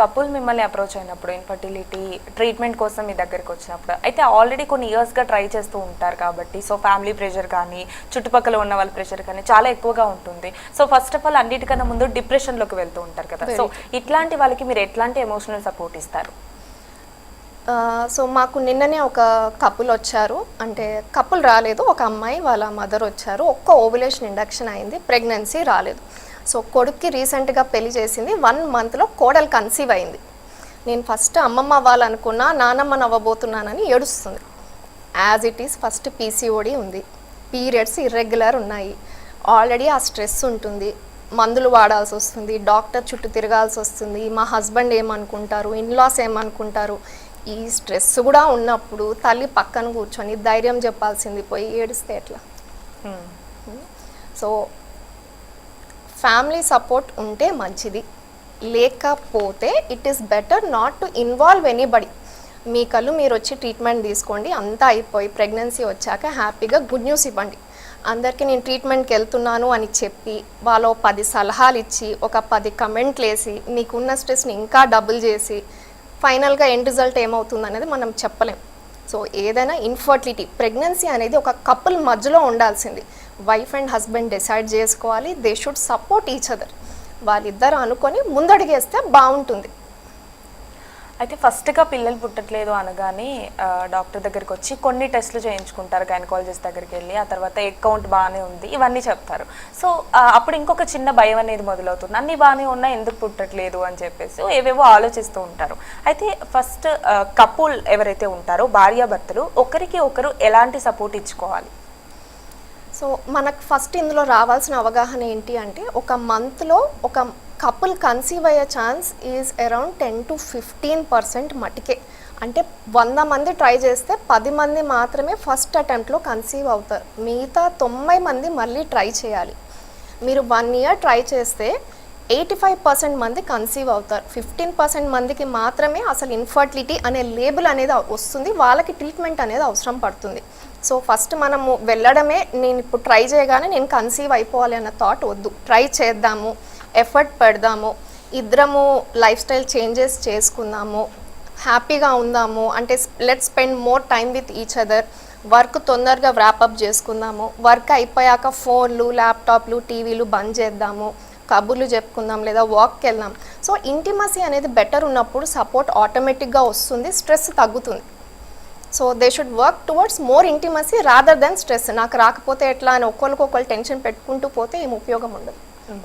Couple మిమ్మల్ని approach అయినప్పుడు infertility treatment కోసం మీ దగ్గరికి వచ్చినప్పుడు అయితే ఆల్రెడీ కొన్ని ఇయర్స్గా ట్రై చేస్తూ ఉంటారు కాబట్టి సో ఫ్యామిలీ ప్రెషర్ కానీ చుట్టుపక్కల ఉన్న వాళ్ళ ప్రెషర్ కానీ చాలా ఎక్కువగా ఉంటుంది. సో ఫస్ట్ ఆఫ్ ఆల్ అన్నిటికన్నా ముందు డిప్రెషన్లోకి వెళ్తూ ఉంటారు కదా. సో ఇట్లాంటి వాళ్ళకి మీరు ఎట్లాంటి ఎమోషనల్ సపోర్ట్ ఇస్తారు? సో మాకు నిన్ననే ఒక కపుల్ వచ్చారు. అంటే కపుల్ రాలేదు. ఒక అమ్మాయి వాళ్ళ మదర్ వచ్చారు. ఒక్క ఓవులేషన్ ఇండక్షన్ అయింది. ప్రెగ్నెన్సీ రాలేదు. సో కొడుక్కి రీసెంట్గా పెళ్ళి చేసింది వన్ మంత్లో కోడలు కన్సీవ్ అయింది. నేను ఫస్ట్ అమ్మమ్మ అవ్వాలనుకున్నా నానమ్మ నవ్వబోతున్నానని ఏడుస్తుంది. As it is first PCOD ఉంది. పీరియడ్స్ ఇర్రెగ్యులర్ ఉన్నాయి. ఆల్రెడీ ఆ స్ట్రెస్ ఉంటుంది. మందులు వాడాల్సి వస్తుంది డాక్టర్ చుట్టూ తిరగాల్సి వస్తుంది మా హస్బెండ్ ఏమనుకుంటారు ఇన్లాస్ ఏమనుకుంటారు ఈ స్ట్రెస్ కూడా ఉన్నప్పుడు తల్లి పక్కన కూర్చొని ధైర్యం చెప్పాల్సింది పోయి ఏడిస్తే ఎట్లా. సో ఫ్యామిలీ సపోర్ట్ ఉంటే మంచిది. లేకపోతే it is better not to involve anybody మీ కళ్ళు మీరు వచ్చి ట్రీట్మెంట్ తీసుకోండి. అంతా అయిపోయి ప్రెగ్నెన్సీ వచ్చాక హ్యాపీగా గుడ్ న్యూస్ ఇవ్వండి. అందరికీ నేను ట్రీట్మెంట్కి వెళ్తున్నాను అని చెప్పి వాళ్ళు పది సలహాలు ఇచ్చి ఒక పది కమెంట్లు వేసి మీకున్న స్ట్రెస్ని ఇంకా డబుల్ చేసి ఫైనల్గా ఎండ్ రిజల్ట్ ఏమవుతుంది అనేది మనం చెప్పలేం. సో ఏదైనా ఇన్ఫర్టిలిటీ ప్రెగ్నెన్సీ అనేది ఒక కపుల్ మధ్యలో ఉండాల్సింది. వైఫ్ అండ్ హస్బెండ్ డిసైడ్ చేసుకోవాలి. They should support each other వాళ్ళిద్దరు అనుకొని ముందడిగేస్తే బాగుంటుంది. అయితే ఫస్ట్గా పిల్లలు పుట్టట్లేదు అనగానే డాక్టర్ దగ్గరికి వచ్చి కొన్ని టెస్టులు చేయించుకుంటారు గైనకాలజిస్ట్ దగ్గరికి వెళ్ళి. ఆ తర్వాత ఎగ్ కౌంట్ బాగానే ఉంది. ఇవన్నీ చెప్తారు. సో అప్పుడు ఇంకొక చిన్న భయం అనేది మొదలవుతుంది. అన్ని బాగానే ఉన్నా ఎందుకు పుట్టట్లేదు అని చెప్పేసి ఏవేవో ఆలోచిస్తూ ఉంటారు. అయితే ఫస్ట్ కపుల్ ఎవరైతే ఉంటారో భార్యాభర్తలు ఒకరికి ఒకరు ఎలాంటి సపోర్ట్ ఇచ్చుకోవాలి? సో మనకు ఫస్ట్ ఇందులో రావాల్సిన అవగాహన ఏంటి అంటే ఒక మంత్లో ఒక కపుల్ కన్సీవ్ అయ్యే chance is around ten to fifteen percent మటుకే. అంటే వంద మంది ట్రై చేస్తే పది మంది మాత్రమే ఫస్ట్ అటెంప్ట్లో కన్సీవ్ అవుతారు. మిగతా తొంభై మంది మళ్ళీ ట్రై చేయాలి. మీరు వన్ ఇయర్ ట్రై చేస్తే ఎయిటీ ఫైవ్ పర్సెంట్ మంది కన్సీవ్ అవుతారు. ఫిఫ్టీన్ పర్సెంట్ మందికి మాత్రమే అసలు ఇన్ఫర్టిలిటీ అనే లేబుల్ అనేది వస్తుంది. వాళ్ళకి ట్రీట్మెంట్ అనేది అవసరం పడుతుంది. సో ఫస్ట్ మనము వెళ్ళడమే నేను ఇప్పుడు ట్రై చేయగానే నేను కన్సీవ్ అయిపోవాలి అన్న థాట్ వద్దు. ట్రై చేద్దాము ఎఫర్ట్ పెడదాము ఇద్దరము లైఫ్ స్టైల్ చేంజెస్ చేసుకుందాము హ్యాపీగా ఉందాము అంటే let spend more time with each other work తొందరగా వ్రాపప్ చేసుకుందాము వర్క్ అయిపోయాక ఫోన్లు ల్యాప్టాప్లు టీవీలు బంద్ చేద్దాము కబుర్లు చెప్పుకుందాం లేదా వాక్కి వెళ్దాం. సో ఇంటిమసీ అనేది బెటర్ ఉన్నప్పుడు సపోర్ట్ ఆటోమేటిక్గా వస్తుంది స్ట్రెస్ తగ్గుతుంది. So they should work towards more intimacy rather than stress నాకు రాకపోతే ఎట్లా అని ఒకరికొకరు టెన్షన్ పెట్టుకుంటూ పోతే ఏం ఉపయోగం ఉండదు. Hmm.